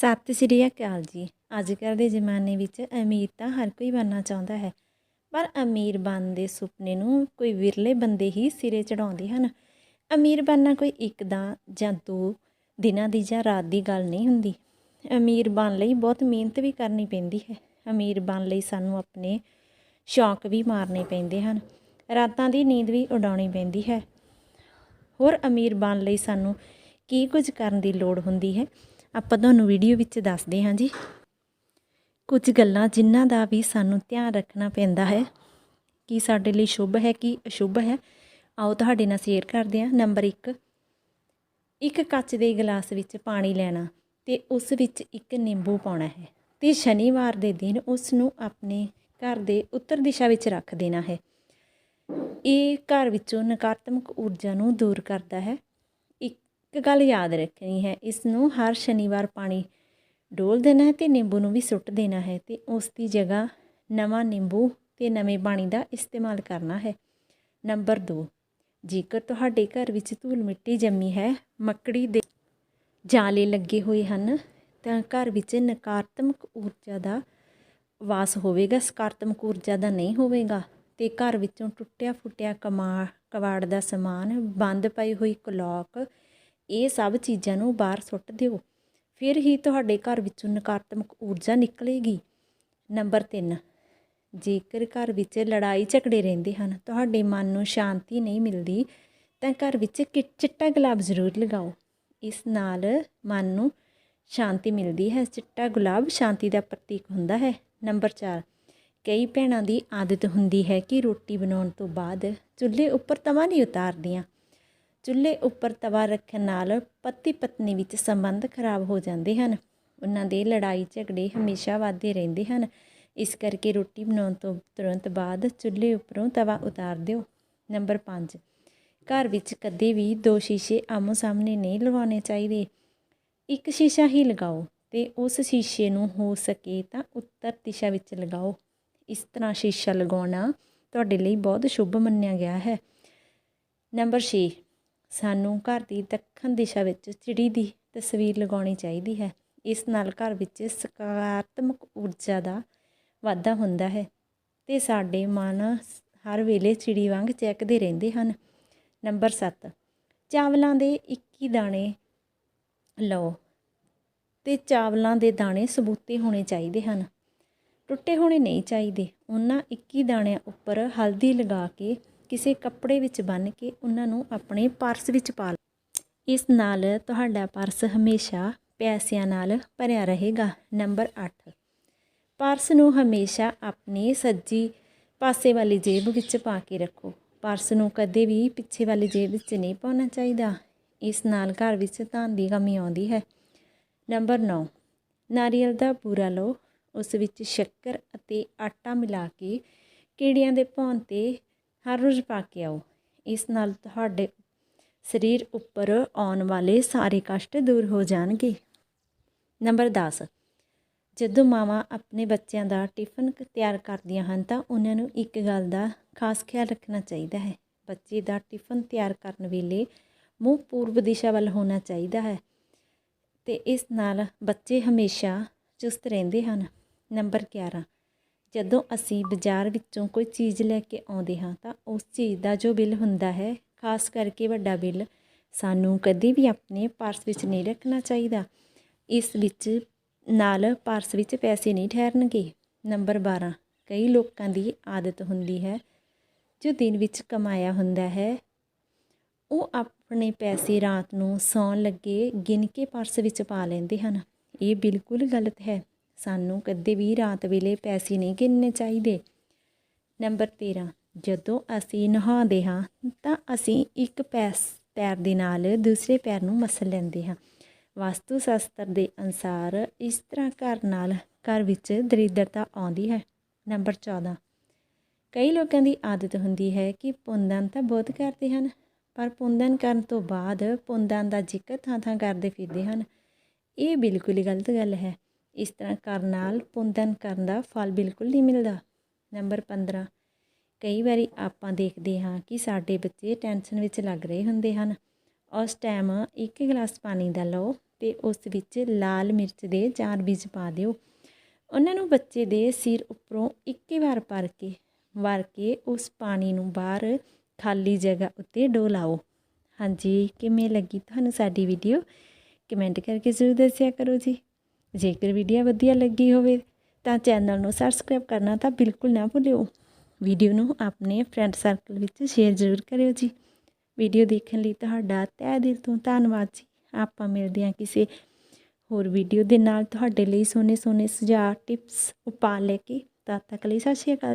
ਸਤਿ ਸ੍ਰੀ ਅਕਾਲ ਜੀ। ਅੱਜ ਕੱਲ੍ਹ ਦੇ ਜ਼ਮਾਨੇ ਵਿੱਚ ਅਮੀਰ ਤਾਂ ਹਰ ਕੋਈ ਬਣਨਾ ਚਾਹੁੰਦਾ ਹੈ, ਪਰ ਅਮੀਰ ਬਣਨ ਦੇ ਸੁਪਨੇ ਨੂੰ ਕੋਈ ਵਿਰਲੇ ਬੰਦੇ ਹੀ ਸਿਰੇ ਚੜਾਉਂਦੇ ਹਨ। ਅਮੀਰ ਬਣਨਾ ਕੋਈ ਇੱਕ ਦਾ ਜਾਂ ਦੋ ਦਿਨਾਂ ਦੀ ਜਾਂ ਰਾਤ ਦੀ ਗੱਲ ਨਹੀਂ ਹੁੰਦੀ। ਅਮੀਰ ਬਣ ਲਈ ਬਹੁਤ ਮਿਹਨਤ ਵੀ ਕਰਨੀ ਪੈਂਦੀ ਹੈ। ਅਮੀਰ ਬਣ ਲਈ ਸਾਨੂੰ ਆਪਣੇ ਸ਼ੌਂਕ ਵੀ ਮਾਰਨੇ ਪੈਂਦੇ ਹਨ। ਰਾਤਾਂ ਦੀ ਨੀਂਦ ਵੀ ਉਡਾਉਣੀ ਪੈਂਦੀ ਹੈ। ਹੋਰ ਅਮੀਰ ਬਣ ਲਈ ਸਾਨੂੰ ਕੀ ਕੁਝ ਕਰਨ ਦੀ ਲੋੜ ਹੁੰਦੀ ਹੈ? ਆਪਾਂ ਤੁਹਾਨੂੰ ਵੀਡੀਓ ਵਿੱਚ ਦੱਸਦੇ ਹਾਂ ਜੀ। ਕੁਝ ਗੱਲਾਂ ਜਿਨ੍ਹਾਂ ਦਾ ਵੀ ਸਾਨੂੰ ਧਿਆਨ ਰੱਖਣਾ ਪੈਂਦਾ ਹੈ ਕਿ ਸਾਡੇ ਲਈ ਸ਼ੁਭ ਹੈ ਕਿ ਅਸ਼ੁਭ ਹੈ, ਆਓ ਤੁਹਾਡੇ ਨਾਲ ਸ਼ੇਅਰ ਕਰਦੇ ਹਾਂ। ਨੰਬਰ 1 ਇੱਕ ਕੱਚ ਦੇ ਗਲਾਸ ਵਿੱਚ ਪਾਣੀ ਲੈਣਾ ਤੇ ਉਸ ਵਿੱਚ ਇੱਕ ਨਿੰਬੂ ਪਾਉਣਾ ਹੈ ਤੇ ਸ਼ਨੀਵਾਰ ਦੇ ਦਿਨ ਉਸ ਨੂੰ ਆਪਣੇ ਘਰ ਦੇ ਉੱਤਰ ਦਿਸ਼ਾ ਵਿੱਚ ਰੱਖ ਦੇਣਾ ਹੈ। ਇਹ ਘਰ ਵਿੱਚੋਂ ਨਕਾਰਾਤਮਕ ਊਰਜਾ ਨੂੰ ਦੂਰ ਕਰਦਾ ਹੈ ਇੱਕ ਗੱਲ ਯਾਦ ਰੱਖਣੀ ਹੈ ਇਸ ਨੂੰ ਹਰ ਸ਼ਨੀਵਾਰ ਪਾਣੀ ਡੋਲ ਦੇਣਾ ਹੈ ਤੇ ਨਿੰਬੂ ਨੂੰ ਵੀ ਸੁੱਟ ਦੇਣਾ ਹੈ ਤੇ ਉਸ ਦੀ ਜਗ੍ਹਾ ਨਵਾਂ ਨਿੰਬੂ ਤੇ ਨਵੇਂ ਪਾਣੀ ਦਾ ਇਸਤੇਮਾਲ ਕਰਨਾ ਹੈ। ਨੰਬਰ 2 ਜੇਕਰ ਤੁਹਾਡੇ ਘਰ ਵਿੱਚ ਧੂਲ ਮਿੱਟੀ ਜੰਮੀ ਹੈ, ਮੱਕੜੀ ਦੇ ਜਾਲੇ ਲੱਗੇ ਹੋਏ ਹਨ, ਤਾਂ ਘਰ ਵਿੱਚ ਨਕਾਰਾਤਮਕ ਊਰਜਾ ਦਾ ਵਾਸ ਹੋਵੇਗਾ, ਸਕਾਰਾਤਮਕ ਊਰਜਾ ਦਾ ਨਹੀਂ ਹੋਵੇਗਾ ਤੇ ਘਰ ਵਿੱਚੋਂ ਟੁੱਟਿਆ ਫੁੱਟਿਆ ਕਮਾ ਕਵਾੜ ਦਾ ਸਮਾਨ, ਬੰਦ ਪਈ ਹੋਈ ਕਲੌਕ ਇਹ ਸਭ ਚੀਜ਼ਾਂ ਨੂੰ ਬਾਹਰ ਸੁੱਟ ਦਿਓ। ਫਿਰ ਹੀ ਤੁਹਾਡੇ ਘਰ ਵਿੱਚੋਂ ਨਕਾਰਾਤਮਕ ਊਰਜਾ ਨਿਕਲੇਗੀ। ਨੰਬਰ 3 ਜੇਕਰ ਘਰ ਵਿੱਚ ਲੜਾਈ ਝਗੜੇ ਰਹਿੰਦੇ ਹਨ, ਤੁਹਾਡੇ ਮਨ ਨੂੰ ਸ਼ਾਂਤੀ ਨਹੀਂ ਮਿਲਦੀ, ਤਾਂ ਘਰ ਵਿੱਚ ਕਿ- ਚਿੱਟਾ ਗੁਲਾਬ ਜ਼ਰੂਰ ਲਗਾਓ। ਇਸ ਨਾਲ ਮਨ ਨੂੰ ਸ਼ਾਂਤੀ ਮਿਲਦੀ ਹੈ। ਚਿੱਟਾ ਗੁਲਾਬ ਸ਼ਾਂਤੀ ਦਾ ਪ੍ਰਤੀਕ ਹੁੰਦਾ ਹੈ। ਨੰਬਰ 4 ਕਈ ਭੈਣਾਂ ਦੀ ਆਦਤ ਹੁੰਦੀ ਹੈ ਕਿ ਰੋਟੀ ਬਣਾਉਣ ਤੋਂ ਬਾਅਦ ਚੁੱਲ੍ਹੇ ਉੱਪਰ ਤਵਾ ਨਹੀਂ ਉਤਾਰਦੀਆਂ। ਚੁੱਲ੍ਹੇ ਉੱਪਰ ਤਵਾ ਰੱਖਣ ਨਾਲ ਪਤੀ ਪਤਨੀ ਵਿੱਚ ਸੰਬੰਧ ਖਰਾਬ ਹੋ ਜਾਂਦੇ ਹਨ। ਉਹਨਾਂ ਦੇ ਲੜਾਈ ਝਗੜੇ ਹਮੇਸ਼ਾ ਵੱਧਦੇ ਰਹਿੰਦੇ ਹਨ। ਇਸ ਕਰਕੇ ਰੋਟੀ ਬਣਾਉਣ ਤੋਂ ਤੁਰੰਤ ਬਾਅਦ ਚੁੱਲ੍ਹੇ ਉੱਪਰੋਂ ਤਵਾ ਉਤਾਰ ਦਿਓ। ਨੰਬਰ 5 ਘਰ ਵਿੱਚ ਕਦੇ ਵੀ ਦੋ ਸ਼ੀਸ਼ੇ ਆਮੋ ਸਾਹਮਣੇ ਨਹੀਂ ਲਗਾਉਣੇ ਚਾਹੀਦੇ। ਇੱਕ ਸ਼ੀਸ਼ਾ ਹੀ ਲਗਾਓ ਤੇ ਉਸ ਸ਼ੀਸ਼ੇ ਨੂੰ ਹੋ ਸਕੇ ਤਾਂ ਉੱਤਰ ਦਿਸ਼ਾ ਵਿੱਚ ਲਗਾਓ। ਇਸ ਤਰ੍ਹਾਂ ਸ਼ੀਸ਼ਾ ਲਗਾਉਣਾ ਤੁਹਾਡੇ ਲਈ ਬਹੁਤ ਸ਼ੁਭ ਮੰਨਿਆ ਗਿਆ ਹੈ। ਨੰਬਰ 6 ਸਾਨੂੰ ਘਰ ਦੀ ਦੱਖਣ ਦਿਸ਼ਾ ਵਿੱਚ ਚਿੜੀ ਦੀ ਤਸਵੀਰ ਲਗਾਉਣੀ ਚਾਹੀਦੀ ਹੈ। ਇਸ ਨਾਲ ਘਰ ਵਿੱਚ ਸਕਾਰਾਤਮਕ ਊਰਜਾ ਦਾ ਵਾਧਾ ਹੁੰਦਾ ਹੈ ਤੇ ਸਾਡੇ ਮਨ ਹਰ ਵੇਲੇ ਚਿੜੀ ਵਾਂਗ ਚਹਿਕਦੇ ਰਹਿੰਦੇ ਹਨ। ਨੰਬਰ 7 ਚਾਵਲਾਂ ਦੇ 21 ਦਾਣੇ ਲਓ ਤੇ ਚਾਵਲਾਂ ਦੇ ਦਾਣੇ ਸਬੂਤੇ ਹੋਣੇ ਚਾਹੀਦੇ ਹਨ। ਟੁੱਟੇ ਹੋਣੇ ਨਹੀਂ ਚਾਹੀਦੇ। ਉਹਨਾਂ 21 ਦਾਣਿਆਂ ਉੱਪਰ ਹਲਦੀ ਲਗਾ ਕੇ ਕਿਸੇ ਕੱਪੜੇ ਵਿੱਚ ਬੰਨ੍ਹ ਕੇ ਉਹਨਾਂ ਨੂੰ ਆਪਣੇ ਪਰਸ ਵਿੱਚ ਪਾ ਲਓ। ਇਸ ਨਾਲ ਤੁਹਾਡਾ ਪਰਸ ਹਮੇਸ਼ਾ ਪੈਸਿਆਂ ਨਾਲ ਭਰਿਆ ਰਹੇਗਾ। ਨੰਬਰ 8 ਪਰਸ ਨੂੰ ਹਮੇਸ਼ਾ ਆਪਣੀ ਸੱਜੀ ਪਾਸੇ ਵਾਲੀ ਜੇਬ ਵਿੱਚ ਪਾ ਕੇ ਰੱਖੋ। ਪਰਸ ਨੂੰ ਕਦੇ ਵੀ ਪਿੱਛੇ ਵਾਲੀ ਜੇਬ ਵਿੱਚ ਨਹੀਂ ਪਾਉਣਾ ਚਾਹੀਦਾ। ਇਸ ਨਾਲ ਘਰ ਵਿੱਚ ਧਨ ਦੀ ਕਮੀ ਆਉਂਦੀ ਹੈ। ਨੰਬਰ 9 ਨਾਰੀਅਲ ਦਾ ਪੂਰਾ ਲਓ। ਉਸ ਵਿੱਚ ਸ਼ੱਕਰ ਅਤੇ ਆਟਾ ਮਿਲਾ ਕੇ ਕੀੜਿਆਂ ਦੇ ਭੌਣ ਤੇ ਹਰ ਰੋਜ਼ ਪਾ ਕੇ ਆਓ। ਇਸ ਨਾਲ ਤੁਹਾਡੇ ਸਰੀਰ ਉੱਪਰ ਆਉਣ ਵਾਲੇ ਸਾਰੇ ਕਸ਼ਟ ਦੂਰ ਹੋ ਜਾਣਗੇ। ਨੰਬਰ 10 ਜਦੋਂ ਮਾਵਾਂ ਆਪਣੇ ਬੱਚਿਆਂ ਦਾ ਟਿਫਨ ਤਿਆਰ ਕਰਦੀਆਂ ਹਨ ਤਾਂ ਉਹਨਾਂ ਨੂੰ ਇੱਕ ਗੱਲ ਦਾ ਖਾਸ ਖਿਆਲ ਰੱਖਣਾ ਚਾਹੀਦਾ ਹੈ। ਬੱਚੇ ਦਾ ਟਿਫਨ ਤਿਆਰ ਕਰਨ ਵੇਲੇ ਮੂੰਹ ਪੂਰਬ ਦਿਸ਼ਾ ਵੱਲ ਹੋਣਾ ਚਾਹੀਦਾ ਹੈ ਤੇ ਇਸ ਨਾਲ ਬੱਚੇ ਹਮੇਸ਼ਾ ਚੁਸਤ ਰਹਿੰਦੇ ਹਨ। ਨੰਬਰ 11 ਜਦੋਂ ਅਸੀਂ ਬਾਜ਼ਾਰ ਵਿੱਚੋਂ ਕੋਈ ਚੀਜ਼ ਲੈ ਕੇ ਆਉਂਦੇ ਹਾਂ ਤਾਂ ਉਸ ਚੀਜ਼ ਦਾ ਜੋ ਬਿੱਲ ਹੁੰਦਾ ਹੈ, ਖਾਸ ਕਰਕੇ ਵੱਡਾ ਬਿੱਲ, ਸਾਨੂੰ ਕਦੇ ਵੀ ਆਪਣੇ ਪਰਸ ਵਿੱਚ ਨਹੀਂ ਰੱਖਣਾ ਚਾਹੀਦਾ। ਇਸ ਵਿੱਚ ਨਾਲ ਪਰਸ ਵਿੱਚ ਪੈਸੇ ਨਹੀਂ ਠਹਿਰਨਗੇ। ਨੰਬਰ 12 ਕਈ ਲੋਕਾਂ ਦੀ ਆਦਤ ਹੁੰਦੀ ਹੈ, ਜੋ ਦਿਨ ਵਿੱਚ ਕਮਾਇਆ ਹੁੰਦਾ ਹੈ, ਉਹ ਆਪਣੇ ਪੈਸੇ ਰਾਤ ਨੂੰ ਸੌਣ ਲੱਗੇ ਗਿਣ ਕੇ ਪਰਸ ਵਿੱਚ ਪਾ ਲੈਂਦੇ ਹਨ। ਇਹ ਬਿਲਕੁਲ ਗਲਤ ਹੈ। ਸਾਨੂੰ ਕਦੇ ਵੀ ਰਾਤ ਵੇਲੇ ਪੈਸੇ ਨਹੀਂ ਗਿਣਨੇ ਚਾਹੀਦੇ। ਨੰਬਰ 13 ਜਦੋਂ ਅਸੀਂ ਨਹਾਉਂਦੇ ਹਾਂ, ਤਾਂ ਅਸੀਂ ਇੱਕ ਪੈਸ, ਪੈਰ ਦੇ ਨਾਲ ਦੂਸਰੇ ਪੈਰ ਨੂੰ ਮਸਲ ਲੈਂਦੇ ਹਾਂ। ਵਾਸਤੂ ਸ਼ਾਸਤਰ ਦੇ ਅਨੁਸਾਰ ਇਸ ਤਰ੍ਹਾਂ ਘਰ ਨਾਲ ਘਰ ਵਿੱਚ ਦਰਿਦਰਤਾ ਆਉਂਦੀ ਹੈ। ਨੰਬਰ 14 ਕਈ ਲੋਕਾਂ ਦੀ ਆਦਤ ਹੁੰਦੀ ਹੈ ਕਿ ਪੁੰਦਨ ਤਾਂ ਬਹੁਤ ਕਰਦੇ ਹਨ, ਪਰ ਪੁੰਦਨ ਕਰਨ ਤੋਂ ਬਾਅਦ ਪੁੰਦਨ ਦਾ ਜ਼ਿਕਰ ਥਾਂ ਥਾਂ ਕਰਦੇ ਫਿਰਦੇ ਹਨ। ਇਹ ਬਿਲਕੁਲ ਹੀ ਗਲਤ ਗੱਲ ਹੈ। ਇਸ ਤਰ੍ਹਾਂ ਕਰਨ ਨਾਲ ਪੁੰਨਦਾਨ ਕਰਨ ਦਾ ਫਲ ਬਿਲਕੁਲ ਨਹੀਂ ਮਿਲਦਾ। ਨੰਬਰ 15 ਕਈ ਵਾਰੀ ਆਪਾਂ ਦੇਖਦੇ ਹਾਂ ਕਿ ਸਾਡੇ ਬੱਚੇ ਟੈਨਸ਼ਨ ਵਿੱਚ ਲੱਗ ਰਹੇ ਹੁੰਦੇ ਹਨ। ਉਸ ਟਾਈਮ ਇੱਕ ਗਲਾਸ ਪਾਣੀ ਦਾ ਲਓ ਤੇ ਉਸ ਵਿੱਚ ਲਾਲ ਮਿਰਚ ਦੇ ਚਾਰ ਬੀਜ ਪਾ ਦਿਓ। ਉਹਨਾਂ ਨੂੰ ਬੱਚੇ ਦੇ ਸਿਰ ਉੱਪਰੋਂ ਇੱਕੀ ਵਾਰ ਭਰ ਕੇ, ਵਾਰ ਕੇ ਉਸ ਪਾਣੀ ਨੂੰ ਬਾਹਰ ਖਾਲੀ ਜਗ੍ਹਾ ਉੱਤੇ ਡੋਲਾਓ। ਹਾਂਜੀ, ਕਿਵੇਂ ਲੱਗੀ ਤੁਹਾਨੂੰ ਸਾਡੀ ਵੀਡੀਓ ਕਮੈਂਟ ਕਰਕੇ ਜ਼ਰੂਰ ਦੱਸਿਆ ਕਰੋ ਜੀ। ਜੇਕਰ ਵੀਡੀਓ ਵਧੀਆ ਲੱਗੀ ਹੋਵੇ ਤਾਂ ਚੈਨਲ ਨੂੰ ਸਬਸਕ੍ਰਾਈਬ ਕਰਨਾ ਤਾਂ ਬਿਲਕੁਲ ਨਾ ਭੁੱਲਿਓ। ਵੀਡੀਓ ਨੂੰ ਆਪਣੇ ਫਰੈਂਡ ਸਰਕਲ ਵਿੱਚ ਸ਼ੇਅਰ ਜ਼ਰੂਰ ਕਰਿਓ ਜੀ। ਵੀਡੀਓ ਦੇਖਣ ਲਈ ਤੁਹਾਡਾ ਤਹਿ ਦਿਲ ਤੋਂ ਧੰਨਵਾਦ ਜੀ। ਆਪਾਂ ਮਿਲਦੇ ਹਾਂ ਕਿਸੇ ਹੋਰ ਵੀਡੀਓ ਦੇ ਨਾਲ। ਤੁਹਾਡੇ ਲਈ ਸੋਹਣੇ ਸੋਹਣੇ ਸੁਝਾਅ ਟਿਪਸ ਉਪਾਅ ਲੈ ਕੇ। ਤਦ ਤੱਕ ਲਈ ਸਤਿ ਸ਼੍ਰੀ ਅਕਾਲ।